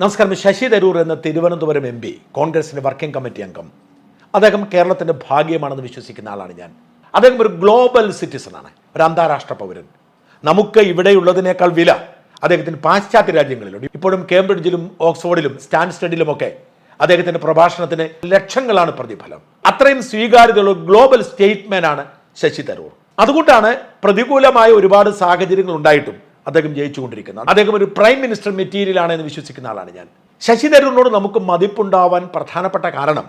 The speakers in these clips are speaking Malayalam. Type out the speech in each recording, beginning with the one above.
നമസ്കാരം. ശശി തരൂർ എന്ന തിരുവനന്തപുരം എം പി കോൺഗ്രസിന്റെ വർക്കിംഗ് കമ്മിറ്റി അംഗം. അദ്ദേഹം കേരളത്തിന്റെ ഭാഗ്യമാണെന്ന് വിശ്വസിക്കുന്ന ആളാണ് ഞാൻ. അദ്ദേഹം ഒരു ഗ്ലോബൽ സിറ്റിസണാണ് ഒരു അന്താരാഷ്ട്ര പൗരൻ. നമുക്ക് ഇവിടെയുള്ളതിനേക്കാൾ വില അദ്ദേഹത്തിന് പാശ്ചാത്യ രാജ്യങ്ങളിലുണ്ട്. ഇപ്പോഴും കേംബ്രിഡ്ജിലും ഓക്സ്ഫോർഡിലും സ്റ്റാൻസ്റ്റഡിലും ഒക്കെ അദ്ദേഹത്തിന്റെ പ്രഭാഷണത്തിന് ലക്ഷങ്ങളാണ് പ്രതിഫലം. അത്രയും സ്വീകാര്യതയുള്ള ഗ്ലോബൽ സ്റ്റേറ്റ്മെൻ ആണ് ശശി തരൂർ. അതുകൊണ്ടാണ് പ്രതികൂലമായ ഒരുപാട് സാഹചര്യങ്ങൾ ഉണ്ടായിട്ടും അദ്ദേഹം ജയിച്ചുകൊണ്ടിരിക്കുന്നത്. അദ്ദേഹം ഒരു പ്രൈം മിനിസ്റ്റർ മെറ്റീരിയലാണ് എന്ന് വിശ്വസിക്കുന്ന ആളാണ് ഞാൻ. ശശി തരൂരിനോട് നമുക്ക് മതിപ്പുണ്ടാവാൻ പ്രധാനപ്പെട്ട കാരണം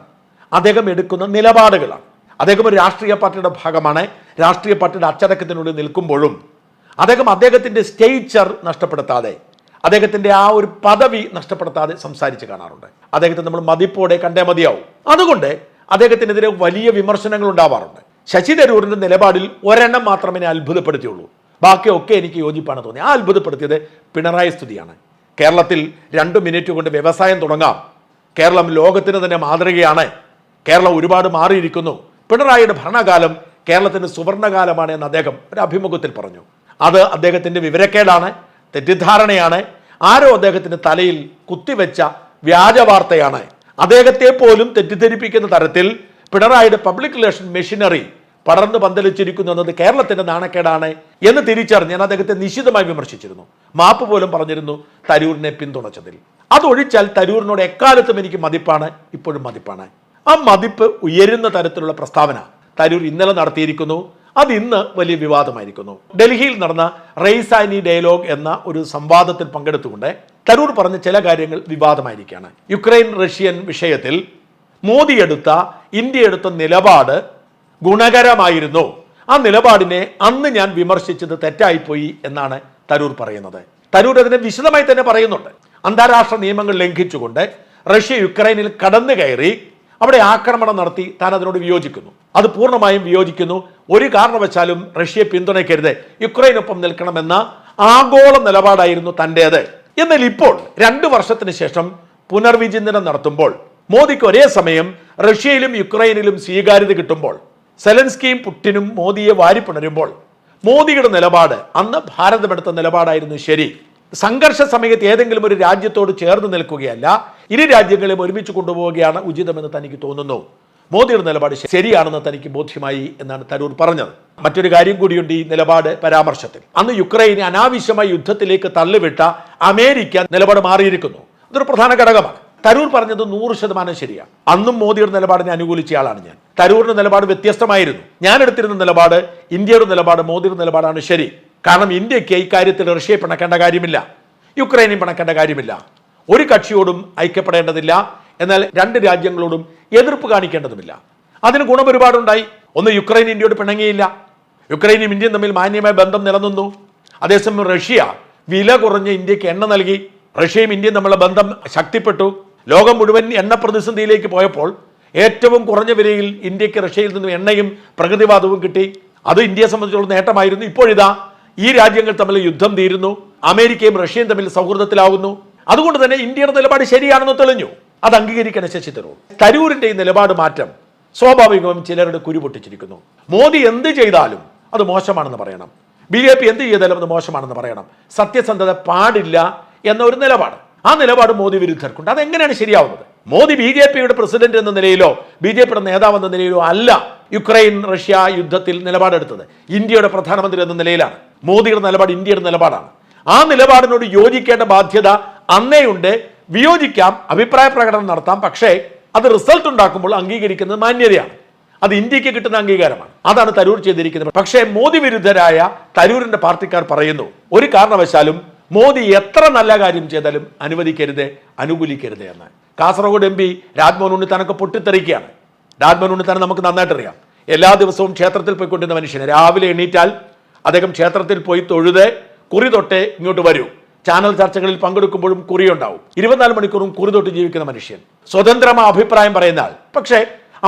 അദ്ദേഹം എടുക്കുന്ന നിലപാടുകളാണ്. അദ്ദേഹം ഒരു രാഷ്ട്രീയ പാർട്ടിയുടെ ഭാഗമാണ്. രാഷ്ട്രീയ പാർട്ടിയുടെ അച്ചടക്കത്തിനുള്ളിൽ നിൽക്കുമ്പോഴും അദ്ദേഹം അദ്ദേഹത്തിന്റെ സ്റ്റേച്ചർ നഷ്ടപ്പെടുത്താതെ അദ്ദേഹത്തിന്റെ ആ ഒരു പദവി നഷ്ടപ്പെടുത്താതെ സംസാരിച്ച് കാണാറുണ്ട്. അദ്ദേഹത്തെ നമ്മൾ മതിപ്പോടെ കണ്ടേ മതിയാവും. അതുകൊണ്ട് അദ്ദേഹത്തിനെതിരെ വലിയ വിമർശനങ്ങൾ ഉണ്ടാവാറുണ്ട്. ശശി തരൂരിന്റെ നിലപാടിൽ ഒരെണ്ണം മാത്രമേ അത്ഭുതപ്പെടുത്തിയുള്ളൂ. ബാക്കിയൊക്കെ എനിക്ക് യോജിപ്പാണ് തോന്നി ആ അത്ഭുതപ്പെടുത്തിയത് പിണറായി സ്തുതിയാണ്. കേരളത്തിൽ രണ്ട് മിനിറ്റ് കൊണ്ട് വ്യവസായം തുടങ്ങാം. കേരളം ലോകത്തിന് തന്നെ മാതൃകയാണ്. കേരളം ഒരുപാട് മാറിയിരിക്കുന്നു. പിണറായിയുടെ ഭരണകാലം കേരളത്തിന്റെ സുവർണകാലമാണ് എന്ന് അദ്ദേഹം ഒരു അഭിമുഖത്തിൽ പറഞ്ഞു. അത് അദ്ദേഹത്തിന്റെ വിവരക്കേടാണ് തെറ്റിദ്ധാരണയാണ്. ആരോ അദ്ദേഹത്തിന്റെ തലയിൽ കുത്തിവെച്ച വ്യാജ വാർത്തയാണ്. അദ്ദേഹത്തെ പോലും തെറ്റിദ്ധരിപ്പിക്കുന്ന തരത്തിൽ പിണറായിയുടെ പബ്ലിക് റിലേഷൻ മെഷീനറി പടർന്നു പന്തലിച്ചിരിക്കുന്നു എന്നത് കേരളത്തിന്റെ നാണക്കേടാണ് എന്ന് തിരിച്ചറിഞ്ഞ് ഞാൻ അദ്ദേഹത്തെ നിശിതമായി വിമർശിച്ചിരുന്നു. മാപ്പ് പോലും പറഞ്ഞിരുന്നു തരൂരിനെ പിന്തുണച്ചതിൽ. അതൊഴിച്ചാൽ തരൂരിനോട് എക്കാലത്തും എനിക്ക് മതിപ്പാണ് ഇപ്പോഴും മതിപ്പാണ്. ആ മതിപ്പ് ഉയരുന്ന തരത്തിലുള്ള പ്രസ്താവന തരൂർ ഇന്നലെ നടത്തിയിരിക്കുന്നു. അത് ഇന്ന് വലിയ വിവാദമായിരിക്കുന്നു. ഡൽഹിയിൽ നടന്ന റെയ്സാനി ഡയലോഗ് എന്ന ഒരു സംവാദത്തിൽ പങ്കെടുത്തുകൊണ്ട് തരൂർ പറഞ്ഞ ചില കാര്യങ്ങൾ വിവാദമായിരിക്കുകയാണ്. യുക്രൈൻ റഷ്യൻ വിഷയത്തിൽ മോദി എടുത്ത ഇന്ത്യ എടുത്ത നിലപാട് ഗുണകരമായിരുന്നു. ആ നിലപാടിനെ അന്ന് ഞാൻ വിമർശിച്ചത് തെറ്റായിപ്പോയി എന്നാണ് തരൂർ പറയുന്നത്. തരൂർ അതിനെ വിശദമായി തന്നെ പറയുന്നുണ്ട്. അന്താരാഷ്ട്ര നിയമങ്ങൾ ലംഘിച്ചുകൊണ്ട് റഷ്യ യുക്രൈനിൽ കടന്നു കയറി അവിടെ ആക്രമണം നടത്തി താൻ അതിനോട് വിയോജിക്കുന്നു. അത് പൂർണമായും വിയോജിക്കുന്നു. ഒരു കാരണവശാലും റഷ്യയെ പിന്തുണയ്ക്കരുത്. യുക്രൈനൊപ്പം നിൽക്കണമെന്ന ആഗോള നിലപാടായിരുന്നു തന്റേത്. എന്നാൽ ഇപ്പോൾ രണ്ടു വർഷത്തിന് ശേഷം പുനർവിചിന്തനം നടത്തുമ്പോൾ മോദിക്ക് ഒരേ സമയം റഷ്യയിലും യുക്രൈനിലും സ്വീകാര്യത കിട്ടുമ്പോൾ സെലൻസ്കിയും പുട്ടിനും മോദിയെ വാരിപ്പുണരുമ്പോൾ മോദിയുടെ നിലപാട് അന്ന് ഭാരതമെടുത്ത നിലപാടായിരുന്നു ശരി. സംഘർഷ സമയത്ത് ഏതെങ്കിലും ഒരു രാജ്യത്തോട് ചേർന്ന് നിൽക്കുകയല്ല ഇരു രാജ്യങ്ങളെയും ഒരുമിച്ച് കൊണ്ടുപോവുകയാണ് ഉചിതമെന്ന് തനിക്ക് തോന്നുന്നു. മോദിയുടെ നിലപാട് ശരിയാണെന്ന് തനിക്ക് ബോധ്യമായി എന്നാണ് തരൂർ പറഞ്ഞത്. മറ്റൊരു കാര്യം കൂടിയുണ്ട് ഈ നിലപാട് പരാമർശത്തിൽ. അന്ന് യുക്രൈനെ അനാവശ്യമായി യുദ്ധത്തിലേക്ക് തള്ളിവിട്ട അമേരിക്ക നിലപാട് മാറിയിരിക്കുന്നു. അതൊരു പ്രധാന ഘടകമാണ്. തരൂർ പറഞ്ഞത് നൂറ് ശതമാനം ശരിയാണ്. അന്നും മോദിയുടെ നിലപാടിനെ അനുകൂലിച്ച ആളാണ് ഞാൻ. തരൂറിന്റെ നിലപാട് വ്യത്യസ്തമായിരുന്നു. ഞാൻ എടുത്തിരുന്ന നിലപാട് ഇന്ത്യയുടെ നിലപാട് മോദിയുടെ നിലപാടാണ് ശരി. കാരണം ഇന്ത്യയ്ക്ക് ഇക്കാര്യത്തിൽ റഷ്യയെ പിണക്കേണ്ട കാര്യമില്ല. യുക്രൈനെയും പിണക്കേണ്ട കാര്യമില്ല. ഒരു കക്ഷിയോടും ഐക്യപ്പെടേണ്ടതില്ല. എന്നാൽ രണ്ട് രാജ്യങ്ങളോടും എതിർപ്പ് കാണിക്കേണ്ടതുമില്ല. അതിന് ഗുണം ഒരുപാടുണ്ടായി. ഒന്ന് യുക്രൈൻ ഇന്ത്യയോട് പിണങ്ങിയില്ല. യുക്രൈനും ഇന്ത്യയും തമ്മിൽ മാന്യമായ ബന്ധം നിലനിന്നു. അതേസമയം റഷ്യ വില കുറഞ്ഞ് ഇന്ത്യയ്ക്ക് എണ്ണ നൽകി. റഷ്യയും ഇന്ത്യയും തമ്മിലുള്ള ബന്ധം ശക്തിപ്പെട്ടു. ലോകം മുഴുവൻ എണ്ണ പ്രതിസന്ധിയിലേക്ക് പോയപ്പോൾ ഏറ്റവും കുറഞ്ഞ വിലയിൽ ഇന്ത്യയ്ക്ക് റഷ്യയിൽ നിന്നും എണ്ണയും പ്രകൃതിവാദവും കിട്ടി. അത് ഇന്ത്യയെ സംബന്ധിച്ചുള്ള നേട്ടമായിരുന്നു. ഇപ്പോഴിതാ ഈ രാജ്യങ്ങൾ തമ്മിൽ യുദ്ധം തീരുന്നു. അമേരിക്കയും റഷ്യയും തമ്മിൽ സൗഹൃദത്തിലാകുന്നു അതുകൊണ്ട് തന്നെ ഇന്ത്യയുടെ നിലപാട് ശരിയാണെന്ന് തെളിഞ്ഞു. അത് അംഗീകരിക്കണം ശശി തരൂർ തരൂരിന്റെ ഈ നിലപാട് മാറ്റം സ്വാഭാവികവും ചിലരുടെ കുരുപൊട്ടിച്ചിരിക്കുന്നു മോദി എന്ത് ചെയ്താലും അത് മോശമാണെന്ന് പറയണം. ബി ജെ പി എന്ത് ചെയ്താലും അത് മോശമാണെന്ന് പറയണം. സത്യസന്ധത പാടില്ല എന്ന ഒരു നിലപാട്. ആ നിലപാട് മോദി വിരുദ്ധർക്കുണ്ട്. അതെങ്ങനെയാണ് ശരിയാവുന്നത്? മോദി ബി ജെ പിയുടെ പ്രസിഡന്റ് എന്ന നിലയിലോ ബി ജെ പിയുടെ നേതാവ് എന്ന നിലയിലോ അല്ല യുക്രൈൻ റഷ്യ യുദ്ധത്തിൽ നിലപാടെടുത്തത്. ഇന്ത്യയുടെ പ്രധാനമന്ത്രി എന്ന നിലയിലാണ്. മോദിയുടെ നിലപാട് ഇന്ത്യയുടെ നിലപാടാണ്. ആ നിലപാടിനോട് യോജിക്കേണ്ട ബാധ്യത അന്നേയുണ്ട്. വിയോജിക്കാം അഭിപ്രായ പ്രകടനം നടത്താം. പക്ഷേ അത് റിസൾട്ട് ഉണ്ടാക്കുമ്പോൾ അംഗീകരിക്കുന്നത് മാന്യതയാണ്. അത് ഇന്ത്യയ്ക്ക് കിട്ടുന്ന അംഗീകാരമാണ്. അതാണ് തരൂർ ചെയ്തിരിക്കുന്നത്. പക്ഷേ മോദി വിരുദ്ധരായ തരൂരിന്റെ പാർട്ടിക്കാർ പറയുന്നു ഒരു കാരണവശാലും മോദി എത്ര നല്ല കാര്യം ചെയ്താലും അനുവദിക്കരുത് അനുകൂലിക്കരുത് എന്ന് കാസർഗോഡ് എം പി രാജ്മോഹൻ ഉണ്ണിത്താനൊക്കെ പൊട്ടിത്തെറിക്കുകയാണ്. രാജ്മോഹൻ തന്നെ നമുക്ക് നന്നായിട്ട് അറിയാം. എല്ലാ ദിവസവും ക്ഷേത്രത്തിൽ പോയിക്കൊണ്ടിരുന്ന മനുഷ്യന് രാവിലെ എണീറ്റാൽ അദ്ദേഹം ക്ഷേത്രത്തിൽ പോയി തൊഴുത് കുറി തൊട്ടേ ഇങ്ങോട്ട് വരൂ. ചാനൽ ചർച്ചകളിൽ പങ്കെടുക്കുമ്പോഴും കുറിയുണ്ടാവും. ഇരുപത്തിനാല് മണിക്കൂറും കുറി തൊട്ട് ജീവിക്കുന്ന മനുഷ്യൻ. സ്വതന്ത്രമായ അഭിപ്രായം പറയുന്ന ആൾ പക്ഷേ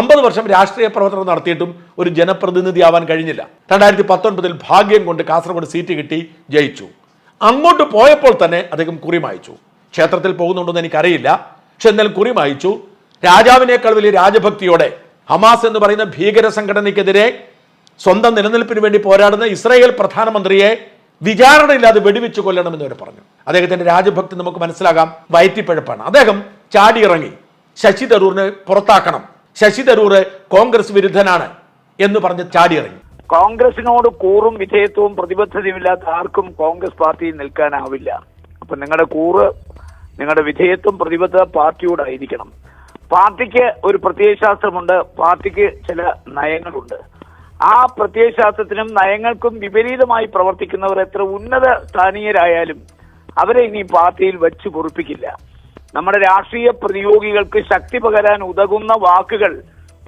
അമ്പത് വർഷം രാഷ്ട്രീയ പ്രവർത്തനം നടത്തിയിട്ടും ഒരു ജനപ്രതിനിധി ആവാൻ കഴിഞ്ഞില്ല. രണ്ടായിരത്തി പത്തൊൻപതിൽ ഭാഗ്യം കൊണ്ട് കാസർഗോഡ് സീറ്റ് കിട്ടി ജയിച്ചു. അങ്ങോട്ട് പോയപ്പോൾ തന്നെ അദ്ദേഹം കുറി മായിച്ചു. ക്ഷേത്രത്തിൽ പോകുന്നുണ്ടെന്ന് എനിക്കറിയില്ല. പക്ഷെ എന്നാലും കുറി മായിച്ചു. രാജാവിനേക്കാൾ വലിയ രാജഭക്തിയോടെ ഹമാസ് എന്ന് പറയുന്ന ഭീകര സംഘടനയ്ക്കെതിരെ സ്വന്തം നിലനിൽപ്പിന് വേണ്ടി പോരാടുന്ന ഇസ്രായേൽ പ്രധാനമന്ത്രിയെ വിചാരണയില്ലാതെ വെടിവെച്ച് കൊല്ലണമെന്ന് അവർ പറഞ്ഞു. അദ്ദേഹത്തിന്റെ രാജഭക്തി നമുക്ക് മനസ്സിലാകാം. വയറ്റിപ്പഴപ്പാണ്. അദ്ദേഹം ചാടിയിറങ്ങി. ശശി തരൂറിനെ പുറത്താക്കണം. ശശി തരൂർ കോൺഗ്രസ് വിരുദ്ധനാണ് എന്ന് പറഞ്ഞ് ചാടിയിറങ്ങി. കോൺഗ്രസിനോട് കൂറും വിധേയത്വവും പ്രതിബദ്ധതയുമില്ലാത്ത ആർക്കും കോൺഗ്രസ് പാർട്ടിയിൽ നിൽക്കാനാവില്ല. അപ്പൊ നിങ്ങളുടെ കൂറ് നിങ്ങളുടെ വിധേയത്വം പ്രതിബദ്ധത പാർട്ടിയോടായിരിക്കണം പാർട്ടിക്ക് ഒരു പ്രത്യയശാസ്ത്രമുണ്ട് പാർട്ടിക്ക് ചില നയങ്ങളുണ്ട്. ആ പ്രത്യയശാസ്ത്രത്തിനും നയങ്ങൾക്കും വിപരീതമായി പ്രവർത്തിക്കുന്നവർ എത്ര ഉന്നത സ്ഥാനീയരായാലും അവരെ ഇനി പാർട്ടിയിൽ വെച്ച് പൊറുപ്പിക്കില്ല. നമ്മുടെ രാഷ്ട്രീയ പ്രതിയോഗികൾക്ക് ശക്തി പകരാൻ ഉതകുന്ന വാക്കുകൾ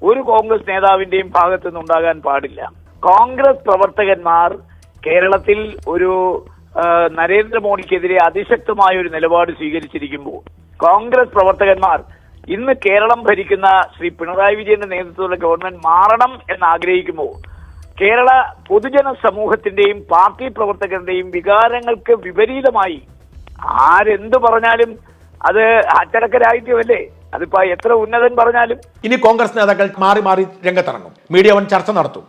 ഒരു കോൺഗ്രസ് നേതാവിന്റെയും ഭാഗത്തു നിന്നുണ്ടാകാൻ പാടില്ല. കോൺഗ്രസ് പ്രവർത്തകന്മാർ കേരളത്തിൽ ഒരു നരേന്ദ്രമോദിക്കെതിരെ അതിശക്തമായ ഒരു നിലപാട് സ്വീകരിച്ചിരിക്കുമ്പോൾ കോൺഗ്രസ് പ്രവർത്തകന്മാർ ഇന്ന് കേരളം ഭരിക്കുന്ന ശ്രീ പിണറായി വിജയന്റെ നേതൃത്വത്തിലുള്ള ഗവൺമെന്റ് മാറണം എന്ന് ആഗ്രഹിക്കുമ്പോൾ കേരള പൊതുജന സമൂഹത്തിന്റെയും പാർട്ടി പ്രവർത്തകരുടെയും വികാരങ്ങൾക്ക് വിപരീതമായി ആരെന്തു പറഞ്ഞാലും അത് അച്ചടക്ക രാഹിത്യമല്ലേ അതിപ്പോ എത്ര ഉന്നതൻ പറഞ്ഞാലും. ഇനി കോൺഗ്രസ് നേതാക്കൾ മാറി മാറി രംഗത്തിറങ്ങും. മീഡിയ വൺ ചർച്ച നടത്തും.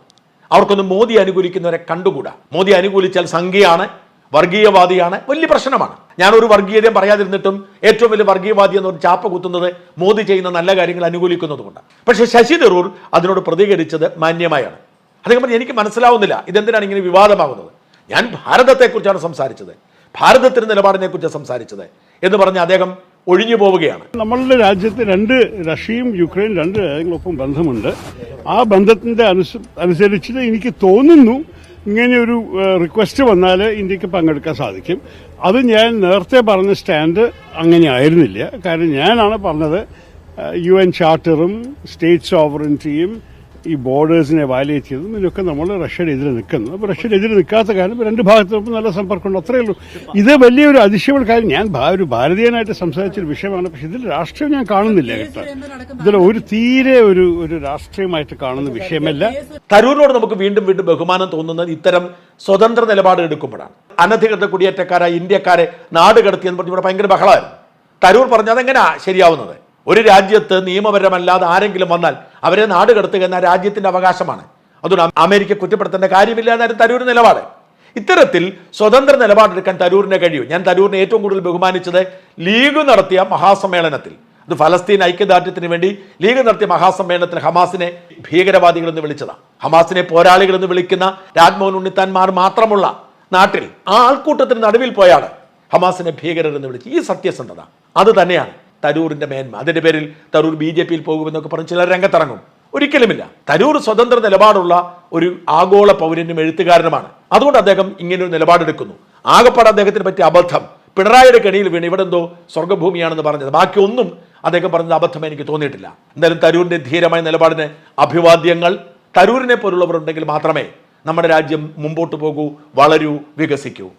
അവർക്കൊന്നും മോദി അനുകൂലിക്കുന്നവരെ കണ്ടുകൂടാ? മോദി അനുകൂലിച്ചാൽ സംഖ്യയാണ് വർഗീയവാദിയാണ് വലിയ പ്രശ്നമാണ്. ഞാൻ ഒരു വർഗീയതയും പറയാതിരുന്നിട്ടും ഏറ്റവും വലിയ വർഗീയവാദി എന്നൊരു ചാപ്പ കുത്തുന്നത് മോദി ചെയ്യുന്ന നല്ല കാര്യങ്ങൾ അനുകൂലിക്കുന്നതുകൊണ്ട് പക്ഷേ ശശി തരൂർ അതിനോട് പ്രതികരിച്ചത് മാന്യമായാണ്. അദ്ദേഹം പറഞ്ഞു എനിക്ക് മനസ്സിലാവുന്നില്ല. ഇതെന്തിനാണ് ഇങ്ങനെ വിവാദമാകുന്നത്? ഞാൻ ഭാരതത്തെക്കുറിച്ചാണ് സംസാരിച്ചത്. ഭാരതത്തിന്റെ നിലപാടിനെക്കുറിച്ച് സംസാരിച്ചത്. എന്ന് പറഞ്ഞ് അദ്ദേഹം ഒഴിഞ്ഞു പോവുകയാണ്. നമ്മളുടെ രാജ്യത്ത് രണ്ട് റഷ്യയും യുക്രൈൻ രണ്ട് രാജ്യങ്ങളൊപ്പം ബന്ധമുണ്ട്. ആ ബന്ധത്തിന്റെ അനുസ- അനുസരിച്ച് എനിക്ക് തോന്നുന്നു ഇങ്ങനെ ഒരു റിക്വസ്റ്റ് വന്നാൽ ഇന്ത്യയ്ക്ക് പങ്കെടുക്കാൻ സാധിക്കും. അത് ഞാൻ നേരത്തെ പറഞ്ഞ സ്റ്റാൻഡ് അങ്ങനെ ആയിരുന്നില്ല. കാരണം ഞാനാണ് പറഞ്ഞത് യു എൻ ചാർട്ടറും സ്റ്റേറ്റ് സോവറിറ്റിയും ഈ ബോർഡേഴ്സിനെ വയലേറ്റ് ചെയ്തതും ഇതിനൊക്കെ നമ്മൾ റഷ്യയുടെ എതിരെ നിൽക്കുന്നു. അപ്പോൾ എതിരെ നിൽക്കാത്ത കാര്യം രണ്ട് ഭാഗത്തും നല്ല സമ്പർക്കമുണ്ട്. അത്രയേ ഉള്ളൂ. ഇത് വലിയൊരു അതിശയമുള്ള കാര്യം. ഞാൻ ഒരു ഭാരതീയനായിട്ട് സംസാരിച്ചൊരു വിഷയമാണ്. പക്ഷെ ഇതിൽ രാഷ്ട്രീയം ഞാൻ കാണുന്നില്ല കേട്ടോ. ഇതിൽ ഒരു തീരെ ഒരു ഒരു രാഷ്ട്രീയമായിട്ട് കാണുന്ന വിഷയമല്ല. തരൂരിനോട് നമുക്ക് വീണ്ടും വീണ്ടും ബഹുമാനം തോന്നുന്നത് ഇത്തരം സ്വതന്ത്ര നിലപാട് എടുക്കുമ്പോഴാണ്. അനധികൃത കുടിയേറ്റക്കാരായ ഇന്ത്യക്കാരെ നാട് കടത്തിയെന്ന് പറഞ്ഞ് ഇവിടെ ഭയങ്കര ബഹളമായിരുന്നു. തരൂർ പറഞ്ഞത് അതെങ്ങനെയാ ശരിയാവുന്നത്? ഒരു രാജ്യത്ത് നിയമപരമല്ലാതെ ആരെങ്കിലും വന്നാൽ അവരെ നാട് കടത്തുക എന്ന രാജ്യത്തിന്റെ അവകാശമാണ്. അതുകൊണ്ട് അമേരിക്ക കുറ്റപ്പെടുത്തേണ്ട കാര്യമില്ല എന്നായിരുന്നു തരൂർ നിലപാട്. ഇത്തരത്തിൽ സ്വതന്ത്ര നിലപാടെടുക്കാൻ തരൂരിനെ കഴിയൂ. ഞാൻ തരൂരിനെ ഏറ്റവും കൂടുതൽ ബഹുമാനിച്ചത് ലീഗ് നടത്തിയ മഹാസമ്മേളനത്തിൽ. അത് ഫലസ്തീൻ ഐക്യദാർഢ്യത്തിന് വേണ്ടി ലീഗ് നടത്തിയ മഹാസമ്മേളനത്തിൽ ഹമാസിനെ ഭീകരവാദികൾ എന്ന് വിളിച്ചതാണ് ഹമാസിനെ പോരാളികൾ എന്ന് വിളിക്കുന്ന രാജ്മോഹൻ ഉണ്ണിത്താൻമാർ മാത്രമുള്ള നാട്ടിൽ ആ ആൾക്കൂട്ടത്തിന് നടുവിൽ പോയാണ് ഹമാസിനെ ഭീകരർ എന്ന് വിളിച്ച്. ഈ സത്യസന്ധത അത് തന്നെയാണ്. തരൂരിന്റെ മേന്മ. അതിന്റെ പേരിൽ തരൂർ ബി ജെ പിയിൽ പോകുമെന്നൊക്കെ പറഞ്ഞ് ചിലർ രംഗത്തിറങ്ങും. ഒരിക്കലുമില്ല. തരൂർ സ്വതന്ത്ര നിലപാടുള്ള ഒരു ആഗോള പൗരനും എഴുത്തുകാരനുമാണ്. അതുകൊണ്ട് അദ്ദേഹം ഇങ്ങനൊരു നിലപാടെടുക്കുന്നു. ആകപ്പാട് അദ്ദേഹത്തിന് പറ്റിയ അബദ്ധം. പിണറായിയുടെ കെണിയിൽ വീണ് ഇവിടെ എന്തോ സ്വർഗഭൂമിയാണെന്ന് പറഞ്ഞത്. ബാക്കി ഒന്നും അദ്ദേഹം പറഞ്ഞത് അബദ്ധം എനിക്ക് തോന്നിയിട്ടില്ല. എന്തായാലും തരൂരിന്റെ ധീരമായ നിലപാടിന് അഭിവാദ്യങ്ങൾ. തരൂരിനെ പോലുള്ളവരുണ്ടെങ്കിൽ മാത്രമേ നമ്മുടെ രാജ്യം മുമ്പോട്ട് പോകൂ വളരൂ വികസിക്കൂ.